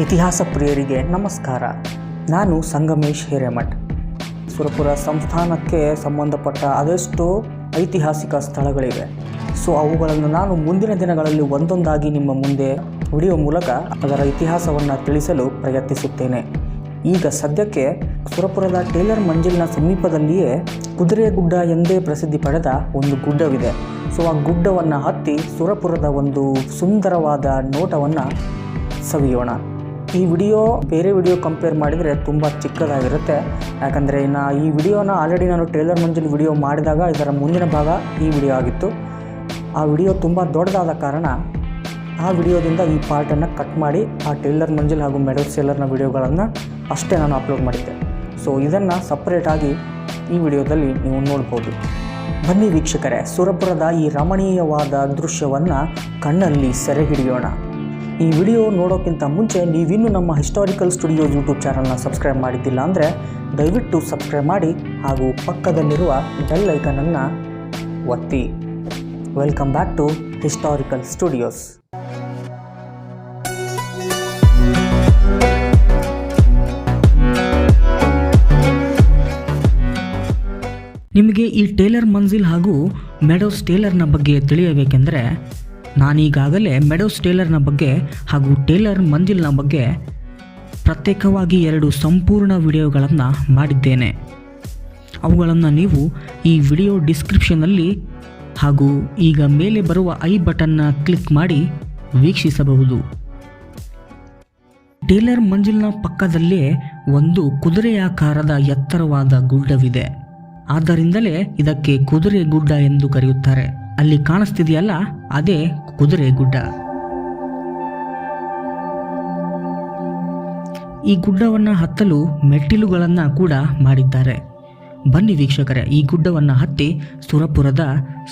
ಇತಿಹಾಸ ಪ್ರಿಯರಿಗೆ ನಮಸ್ಕಾರ. ನಾನು ಸಂಗಮೇಶ್ ಹಿರೇಮಠ್. ಸುರಪುರ ಸಂಸ್ಥಾನಕ್ಕೆ ಸಂಬಂಧಪಟ್ಟ ಅದೆಷ್ಟೋ ಐತಿಹಾಸಿಕ ಸ್ಥಳಗಳಿವೆ. ಸೊ, ಅವುಗಳನ್ನು ನಾನು ಮುಂದಿನ ದಿನಗಳಲ್ಲಿ ಒಂದೊಂದಾಗಿ ನಿಮ್ಮ ಮುಂದೆ ವಿಡಿಯೋ ಮೂಲಕ ಅದರ ಇತಿಹಾಸವನ್ನು ತಿಳಿಸಲು ಪ್ರಯತ್ನಿಸುತ್ತೇನೆ. ಈಗ ಸದ್ಯಕ್ಕೆ ಸುರಪುರದ ಟೇಲರ್ ಮಂಜಿಲ್ನ ಸಮೀಪದಲ್ಲಿಯೇ ಕುದುರೆ ಗುಡ್ಡ ಎಂದೇ ಪ್ರಸಿದ್ಧಿ ಪಡೆದ ಒಂದು ಗುಡ್ಡವಿದೆ. ಸೊ, ಆ ಗುಡ್ಡವನ್ನು ಹತ್ತಿ ಸುರಪುರದ ಒಂದು ಸುಂದರವಾದ ನೋಟವನ್ನು ಸವಿಯೋಣ. ಈ ವಿಡಿಯೋ ಬೇರೆ ವಿಡಿಯೋ ಕಂಪೇರ್ ಮಾಡಿದರೆ ತುಂಬ ಚಿಕ್ಕದಾಗಿರುತ್ತೆ. ಯಾಕಂದರೆ ಇನ್ನು ಈ ವಿಡಿಯೋನ ಆಲ್ರೆಡಿ ನಾನು ಟ್ರೇಲರ್ ಮಂಜಿಲ್ ವಿಡಿಯೋ ಮಾಡಿದಾಗ ಇದರ ಮುಂದಿನ ಭಾಗ ಈ ವಿಡಿಯೋ ಆಗಿತ್ತು. ಆ ವಿಡಿಯೋ ತುಂಬ ದೊಡ್ಡದಾದ ಕಾರಣ ಆ ವಿಡಿಯೋದಿಂದ ಈ ಪಾರ್ಟನ್ನು ಕಟ್ ಮಾಡಿ ಆ ಟೇಲರ್ ಮಂಜಿಲ್ ಹಾಗೂ ಮೆಡಲ್ ಸೇಲರ್ನ ವಿಡಿಯೋಗಳನ್ನು ಅಷ್ಟೇ ನಾನು ಅಪ್ಲೋಡ್ ಮಾಡಿದ್ದೆ. ಸೊ ಇದನ್ನು ಸಪ್ರೇಟಾಗಿ ಈ ವಿಡಿಯೋದಲ್ಲಿ ನೀವು ನೋಡ್ಬೋದು. ಬನ್ನಿ ವೀಕ್ಷಕರೇ, ಸುರಪುರದ ಈ ರಮಣೀಯವಾದ ದೃಶ್ಯವನ್ನು ಕಣ್ಣಲ್ಲಿ ಸೆರೆ ಹಿಡಿಯೋಣ. ಈ ವಿಡಿಯೋ ನೋಡೋಕ್ಕಿಂತ ಮುಂಚೆ ನೀವಿನ್ನೂ ನಮ್ಮ ಹಿಸ್ಟಾರಿಕಲ್ ಸ್ಟುಡಿಯೋ ಯೂಟ್ಯೂಬ್ ಚಾನಲ್ನ ಸಬ್ಸ್ಕ್ರೈಬ್ ಮಾಡಿದ್ದಿಲ್ಲ ಅಂದರೆ ದಯವಿಟ್ಟು ಸಬ್ಸ್ಕ್ರೈಬ್ ಮಾಡಿ ಹಾಗೂ ಪಕ್ಕದಲ್ಲಿರುವ ಬೆಲ್ ಐಕನನ್ನು ಒತ್ತಿ. Welcome back to historical studios ನಿಮಗೆ ಈ ಟೇಲರ್ ಮಂಜಿಲ್ ಹಾಗೂ ಮೆಡೋಸ್ ಟೇಲರ್ನ ಬಗ್ಗೆ ತಿಳಿಯಬೇಕೆಂದರೆ ನಾನೀಗಾಗಲೇ ಮೆಡೋಸ್ ಟೇಲರ್ನ ಬಗ್ಗೆ ಹಾಗೂ ಟೇಲರ್ ಮಂಜಿಲ್ನ ಬಗ್ಗೆ ಪ್ರತ್ಯೇಕವಾಗಿ ಎರಡು ಸಂಪೂರ್ಣ ವಿಡಿಯೋಗಳನ್ನು ಮಾಡಿದ್ದೇನೆ. ಅವುಗಳನ್ನು ನೀವು ಈ ವಿಡಿಯೋ ಡಿಸ್ಕ್ರಿಪ್ಷನಲ್ಲಿ ಹಾಗೂ ಈಗ ಮೇಲೆ ಬರುವ ಐ ಬಟನ್ನ ಕ್ಲಿಕ್ ಮಾಡಿ ವೀಕ್ಷಿಸಬಹುದು. ಟೇಲರ್ ಮಂಜಿಲ್ನ ಪಕ್ಕದಲ್ಲೇ ಒಂದು ಕುದುರೆಯಾಕಾರದ ಎತ್ತರವಾದ ಗುಡ್ಡವಿದೆ. ಆದ್ದರಿಂದಲೇ ಇದಕ್ಕೆ ಕುದುರೆ ಗುಡ್ಡ ಎಂದು ಕರೆಯುತ್ತಾರೆ. ಅಲ್ಲಿ ಕಾಣಿಸ್ತಿದೆಯಲ್ಲ ಅದೇ ಕುದುರೆ ಗುಡ್ಡ. ಈ ಗುಡ್ಡವನ್ನು ಹತ್ತಲು ಮೆಟ್ಟಿಲುಗಳನ್ನು ಕೂಡ ಮಾಡಿದ್ದಾರೆ. ಬನ್ನಿ ವೀಕ್ಷಕರೇ, ಈ ಗುಡ್ಡವನ್ನು ಹತ್ತಿ ಸುರಪುರದ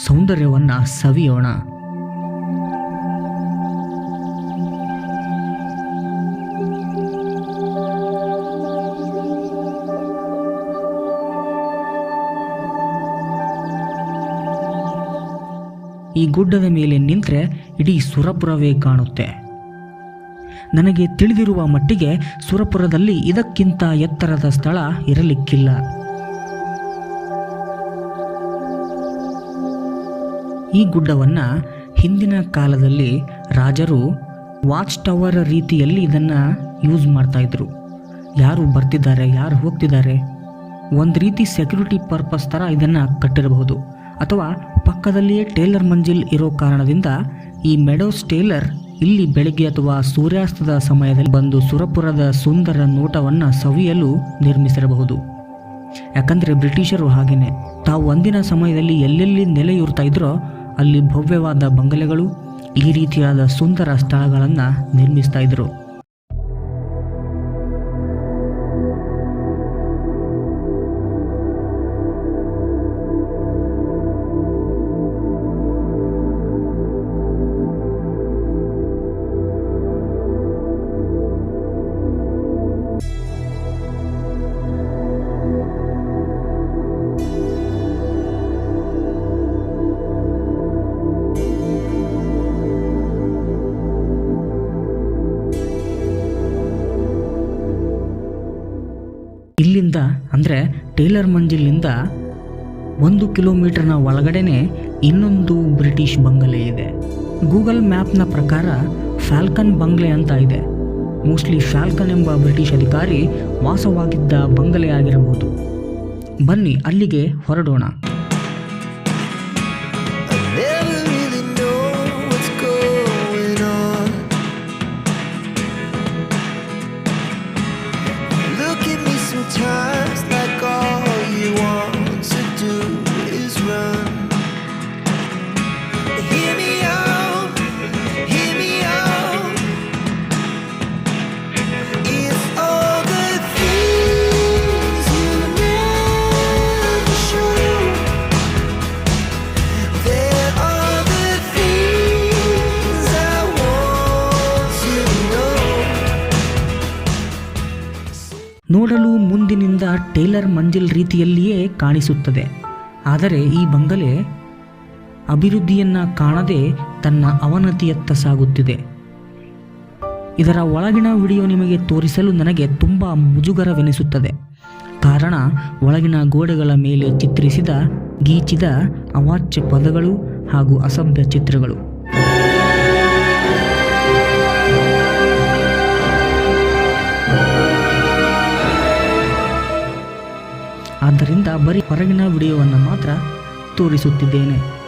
ಸೌಂದರ್ಯವನ್ನು ಸವಿಯೋಣ. ಈ ಗುಡ್ಡದ ಮೇಲೆ ನಿಂತರೆ ಇಡೀ ಸುರಪುರವೇ ಕಾಣುತ್ತೆ. ನನಗೆ ತಿಳಿದಿರುವ ಮಟ್ಟಿಗೆ ಸುರಪುರದಲ್ಲಿ ಇದಕ್ಕಿಂತ ಎತ್ತರದ ಸ್ಥಳ ಇರಲಿಕ್ಕಿಲ್ಲ. ಈ ಗುಡ್ಡವನ್ನು ಹಿಂದಿನ ಕಾಲದಲ್ಲಿ ರಾಜರು ವಾಚ್ ಟವರ್ ರೀತಿಯಲ್ಲಿ ಇದನ್ನು ಯೂಸ್ ಮಾಡ್ತಾ ಇದ್ರು. ಯಾರು ಬರ್ತಿದ್ದಾರೆ, ಯಾರು ಹೋಗ್ತಿದ್ದಾರೆ, ಒಂದು ರೀತಿ ಸೆಕ್ಯೂರಿಟಿ ಪರ್ಪಸ್ ಥರ ಇದನ್ನು ಕಟ್ಟಿರಬಹುದು. ಅಥವಾ ಪಕ್ಕದಲ್ಲಿಯೇ ಟೇಲರ್ ಮಂಜಿಲ್ ಇರೋ ಕಾರಣದಿಂದ ಈ ಮೆಡೋಸ್ ಟೇಲರ್ ಇಲ್ಲಿ ಬೆಳಗ್ಗೆ ಅಥವಾ ಸೂರ್ಯಾಸ್ತದ ಸಮಯದಲ್ಲಿ ಬಂದು ಸುರಪುರದ ಸುಂದರ ನೋಟವನ್ನು ಸವಿಯಲು ನಿರ್ಮಿಸಿರಬಹುದು. ಯಾಕಂದರೆ ಬ್ರಿಟಿಷರು ಹಾಗೇನೆ. ತಾವು ಒಂದಿನ ಸಮಯದಲ್ಲಿ ಎಲ್ಲೆಲ್ಲಿ ನೆಲೆಯೂರ್ತಾ ಇದ್ರೋ ಅಲ್ಲಿ ಭವ್ಯವಾದ ಬಂಗಲೆಗಳು ಈ ರೀತಿಯಾದ ಸುಂದರ ಸ್ಥಳಗಳನ್ನು ನಿರ್ಮಿಸ್ತಾ ಇದ್ರು. ಇಲ್ಲಿಂದ, ಅಂದರೆ ಟೇಲರ್ ಮಂಜಿಲಿಂದ ಒಂದು ಕಿಲೋಮೀಟರ್ನ ಒಳಗಡೆನೆ ಇನ್ನೊಂದು ಬ್ರಿಟಿಷ್ ಬಂಗಲೆ ಇದೆ. ಗೂಗಲ್ ಮ್ಯಾಪ್ನ ಪ್ರಕಾರ ಫ್ಯಾಲ್ಕನ್ ಬಂಗ್ಲೆ ಅಂತ ಇದೆ. ಮೋಸ್ಟ್ಲಿ ಫ್ಯಾಲ್ಕನ್ ಎಂಬ ಬ್ರಿಟಿಷ್ ಅಧಿಕಾರಿ ವಾಸವಾಗಿದ್ದ ಬಂಗಲೆ ಆಗಿರಬಹುದು. ಬನ್ನಿ ಅಲ್ಲಿಗೆ ಹೊರಡೋಣ. ನೋಡಲು ಮುಂದಿನಿಂದ ಟೇಲರ್ ಮಂಜಿಲ್ ರೀತಿಯಲ್ಲಿಯೇ ಕಾಣಿಸುತ್ತದೆ. ಆದರೆ ಈ ಬಂಗಲೆ ಅಭಿವೃದ್ಧಿಯನ್ನು ಕಾಣದೆ ತನ್ನ ಅವನತಿಯತ್ತ ಸಾಗುತ್ತಿದೆ. ಇದರ ಒಳಗಿನ ವಿಡಿಯೋ ನಿಮಗೆ ತೋರಿಸಲು ನನಗೆ ತುಂಬ ಮುಜುಗರವೆನಿಸುತ್ತದೆ. ಕಾರಣ, ಒಳಗಿನ ಗೋಡೆಗಳ ಮೇಲೆ ಚಿತ್ರಿಸಿದ, ಗೀಚಿದ ಅವಾಚ್ಯ ಪದಗಳು ಹಾಗೂ ಅಸಭ್ಯ ಚಿತ್ರಗಳು. ಆದ್ದರಿಂದ ಬರೀ ಹೊರಗಿನ ವಿಡಿಯೋವನ್ನು ಮಾತ್ರ ತೋರಿಸುತ್ತಿದ್ದೇನೆ.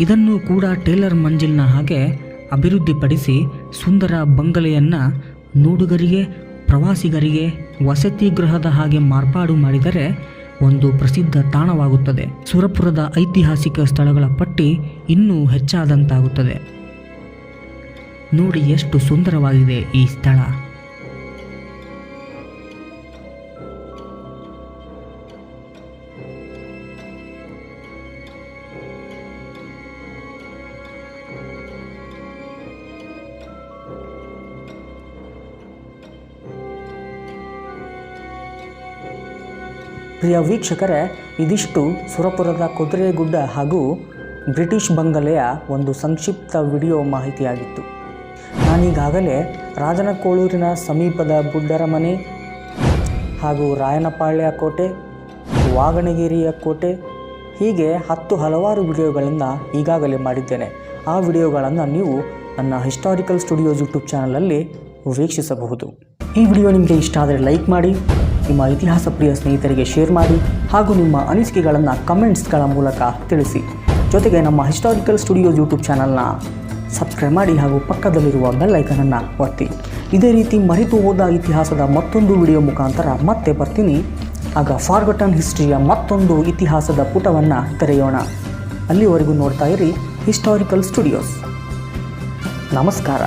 ಇದನ್ನು ಕೂಡ ಟೇಲರ್ ಮಂಜಿಲ್ನ ಹಾಗೆ ಅಭಿವೃದ್ಧಿಪಡಿಸಿ ಸುಂದರ ಬಂಗಲೆಯನ್ನು ನೋಡುಗರಿಗೆ, ಪ್ರವಾಸಿಗರಿಗೆ, ವಸತಿ ಗೃಹದ ಹಾಗೆ ಮಾರ್ಪಾಡು ಮಾಡಿದರೆ ಒಂದು ಪ್ರಸಿದ್ಧ ತಾಣವಾಗುತ್ತದೆ. ಸುರಪುರದ ಐತಿಹಾಸಿಕ ಸ್ಥಳಗಳ ಪಟ್ಟಿ ಇನ್ನೂ ಹೆಚ್ಚಾದಂತಾಗುತ್ತದೆ. ನೋಡಿ ಎಷ್ಟು ಸುಂದರವಾಗಿದೆ ಈ ಸ್ಥಳ. ಪ್ರಿಯ ವೀಕ್ಷಕರೇ, ಇದಿಷ್ಟು ಸುರಪುರದ ಕುದುರೆಗುಡ್ಡ ಹಾಗೂ ಬ್ರಿಟಿಷ್ ಬಂಗಲೆಯ ಒಂದು ಸಂಕ್ಷಿಪ್ತ ವಿಡಿಯೋ ಮಾಹಿತಿಯಾಗಿತ್ತು. ನಾನೀಗಾಗಲೇ ರಾಜನಕೋಳೂರಿನ ಸಮೀಪದ ಬುಡ್ಡರ ಮನೆ ಹಾಗೂ ರಾಯನಪಾಳ್ಯ ಕೋಟೆ, ವಾಗಣಗಿರಿಯ ಕೋಟೆ ಹೀಗೆ ಹತ್ತು ಹಲವಾರು ವಿಡಿಯೋಗಳನ್ನು ಈಗಾಗಲೇ ಮಾಡಿದ್ದೇನೆ. ಆ ವಿಡಿಯೋಗಳನ್ನು ನೀವು ನನ್ನ ಹಿಸ್ಟಾರಿಕಲ್ ಸ್ಟುಡಿಯೋಸ್ ಯೂಟ್ಯೂಬ್ ಚಾನಲಲ್ಲಿ ವೀಕ್ಷಿಸಬಹುದು. ಈ ವಿಡಿಯೋ ನಿಮಗೆ ಇಷ್ಟ ಆದರೆ ಲೈಕ್ ಮಾಡಿ, ನಿಮ್ಮ ಇತಿಹಾಸ ಪ್ರಿಯ ಸ್ನೇಹಿತರಿಗೆ ಶೇರ್ ಮಾಡಿ ಹಾಗೂ ನಿಮ್ಮ ಅನಿಸಿಕೆಗಳನ್ನು ಕಮೆಂಟ್ಸ್ಗಳ ಮೂಲಕ ತಿಳಿಸಿ. ಜೊತೆಗೆ ನಮ್ಮ ಹಿಸ್ಟಾರಿಕಲ್ ಸ್ಟುಡಿಯೋಸ್ ಯೂಟ್ಯೂಬ್ ಚಾನಲ್ನ ಸಬ್ಸ್ಕ್ರೈಬ್ ಮಾಡಿ ಹಾಗೂ ಪಕ್ಕದಲ್ಲಿರುವ ಬೆಲ್ ಐಕನನ್ನು ಒತ್ತಿ. ಇದೇ ರೀತಿ ಮರೆತು ಹೋದ ಇತಿಹಾಸದ ಮತ್ತೊಂದು ವಿಡಿಯೋ ಮುಖಾಂತರ ಮತ್ತೆ ಬರ್ತೀನಿ. ಆಗ ಫಾರ್ಗಟನ್ ಹಿಸ್ಟ್ರಿಯ ಮತ್ತೊಂದು ಇತಿಹಾಸದ ಪುಟವನ್ನು ತೆರೆಯೋಣ. ಅಲ್ಲಿವರೆಗೂ ನೋಡ್ತಾ ಇರಿ ಹಿಸ್ಟಾರಿಕಲ್ ಸ್ಟುಡಿಯೋಸ್ ನಮಸ್ಕಾರ.